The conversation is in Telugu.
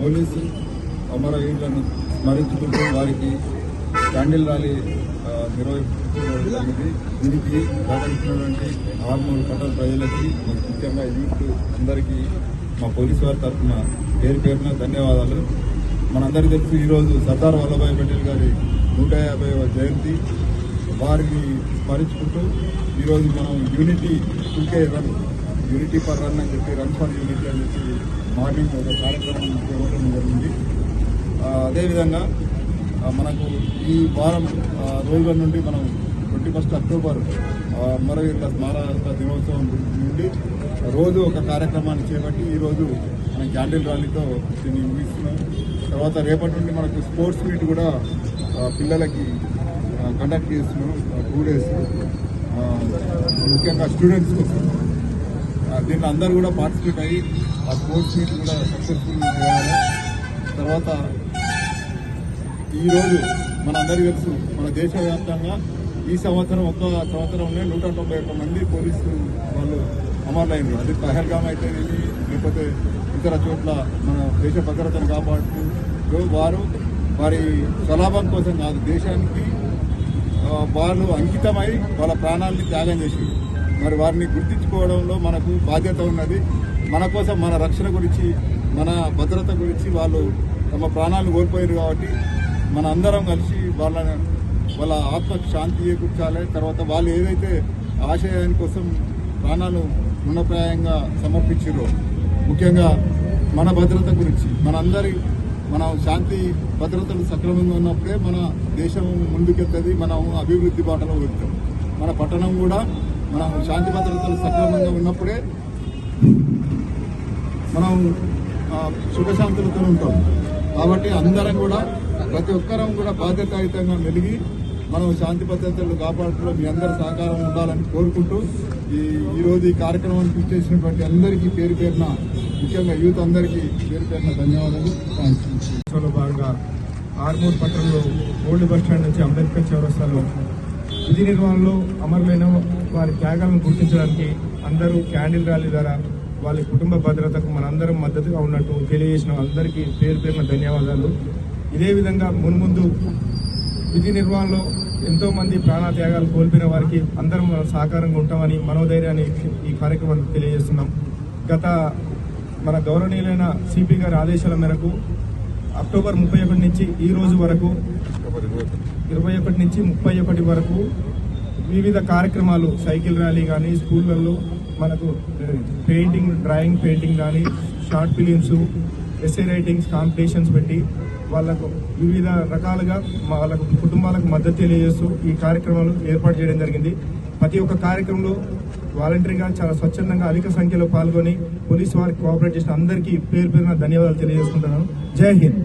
పోలీసు అమరవీరులను స్మరించుకుంటూ వారికి క్యాండిల్ ర్యాలీ ఆ, దీనికి సహకరించినటువంటి ఆర్మూరు పట్టణ ప్రజలకి ముఖ్యంగా యూత్ అందరికీ మా పోలీసు వారి తరఫున పేరు పేరున ధన్యవాదాలు. మనందరికీ తెలుసు ఈరోజు సర్దార్ వల్లభాయ్ పటేల్ గారి నూట యాభైవ జయంతి. వారిని స్మరించుకుంటూ ఈరోజు మనం unity two K run unity for run అని చెప్పి రన్ ఫర్ యూనిటీ అని చెప్పి మార్నింగ్ ఒక కార్యక్రమం ఇవ్వడం జరిగింది. అదేవిధంగా మనకు ఈ వారం రోజుల నుండి మనం ట్వంటీ ఫస్ట్ అక్టోబర్ ఆ, స్మారక దినోత్సవం నుండి రోజు ఒక కార్యక్రమాన్ని చేపట్టి ఈరోజు మనం క్యాండిల్ ర్యాలీతో దీన్ని ముగిస్తున్నాం. తర్వాత రేపటి నుండి మనకు స్పోర్ట్స్ మీట్ కూడా పిల్లలకి కండక్ట్ చేస్తున్నాం టూ డేస్. ముఖ్యంగా స్టూడెంట్స్ కోసం దీంట్లో అందరూ కూడా పార్టిసిపేట్ అయ్యి ఆ స్పోర్ట్స్ మీట్ కూడా సక్సెస్ఫుల్ చేయాలి. తర్వాత ఈరోజు మన అందరికీ తెలుసు మన దేశవ్యాప్తంగా ఈ సంవత్సరం ఒక్క సంవత్సరంలో నూట తొంభై ఒక్క మంది పోలీసులు వాళ్ళు అమరులైనరు అది పహల్గామ్ అయితే లేకపోతే ఇతర చోట్ల మన దేశ భద్రతను కాపాడుతూ వారు వారి స్వలాభం కోసం కాదు దేశానికి వాళ్ళు అంకితమై వాళ్ళ ప్రాణాలని త్యాగం చేసి మరి వారిని గుర్తించుకోవడంలో మనకు బాధ్యత ఉన్నది. మన కోసం మన రక్షణ గురించి మన భద్రత గురించి వాళ్ళు తమ ప్రాణాలు కోల్పోయారు కాబట్టి మన అందరం కలిసి వాళ్ళ వాళ్ళ ఆత్మకు శాంతి చేకూర్చాలి. తర్వాత వాళ్ళు ఏదైతే ఆశయాని కోసం ప్రాణాలు రుణప్రాయంగా సమర్పించారో ముఖ్యంగా మన భద్రత గురించి మనందరి మన శాంతి భద్రతలు సక్రమంగా ఉన్నప్పుడే మన దేశం ముందుకెళ్తుంది మనం అభివృద్ధి బాటలో వెళ్తాం మన పట్టణం కూడా మనం శాంతి భద్రతలు సక్రమంగా ఉన్నప్పుడే మనం సుఖశాంతులతో ఉంటాం. కాబట్టి అందరం కూడా ప్రతి ఒక్కరం కూడా బాధ్యతాయుతంగా మెలిగి మనం శాంతి భద్రతలు కాపాడుతూ మీ అందరి సహకారం ఉండాలని కోరుకుంటూ ఈ ఈరోజు ఈ కార్యక్రమానికి చేసినటువంటి అందరికీ పేరు పేరున ముఖ్యంగా యూత్ అందరికీ పేరు పేరున ధన్యవాదాలు. భాగంగా ఆర్మూర్ పట్టణంలో ఓల్డ్ బస్ స్టాండ్ నుంచి అంబేద్కర్ చౌరస్తాలో విధి నిర్వహణలో అమరులైన వారి త్యాగాలను గుర్తించడానికి అందరూ క్యాండిల్ ర్యాలీ ద్వారా వాళ్ళ కుటుంబ భద్రతకు మనందరం మద్దతుగా ఉన్నట్టు తెలియజేసిన అందరికీ పేరు పేరున ధన్యవాదాలు. ఇదే విధంగా మున్ముందు విధి నిర్వహణలో ఎంతో మంది కోల్పోయిన వారికి అందరం సహకారంగా ఉంటామని మనోధైర్యాన్ని ఈ కార్యక్రమానికి తెలియజేస్తున్నాం. గత మన గౌరవనీయులైన సిపి గారి ఆదేశాల మేరకు అక్టోబర్ ముప్పై ఒకటి నుంచి ఈ రోజు వరకు ఇరవై ఒకటి నుంచి ముప్పై ఒకటి వరకు వివిధ కార్యక్రమాలు సైకిల్ ర్యాలీ కానీ స్కూళ్ళల్లో మనకు పెయింటింగ్ డ్రాయింగ్ పెయింటింగ్ కానీ short films essay writings competitions పెట్టి వాళ్ళకు వివిధ రకాలుగా వాళ్ళకు కుటుంబాలకు మద్దతు తెలియజేస్తూ ఈ కార్యక్రమాలు ఏర్పాటు చేయడం జరిగింది. ప్రతి ఒక్క కార్యక్రమంలో వాలంటరీగా చాలా స్వచ్ఛందంగా అధిక సంఖ్యలో పాల్గొని పోలీసు వారికి కోఆపరేట్ చేసిన అందరికీ పేరు పేరున ధన్యవాదాలు తెలియజేసుకుంటున్నాను. జై హింద్.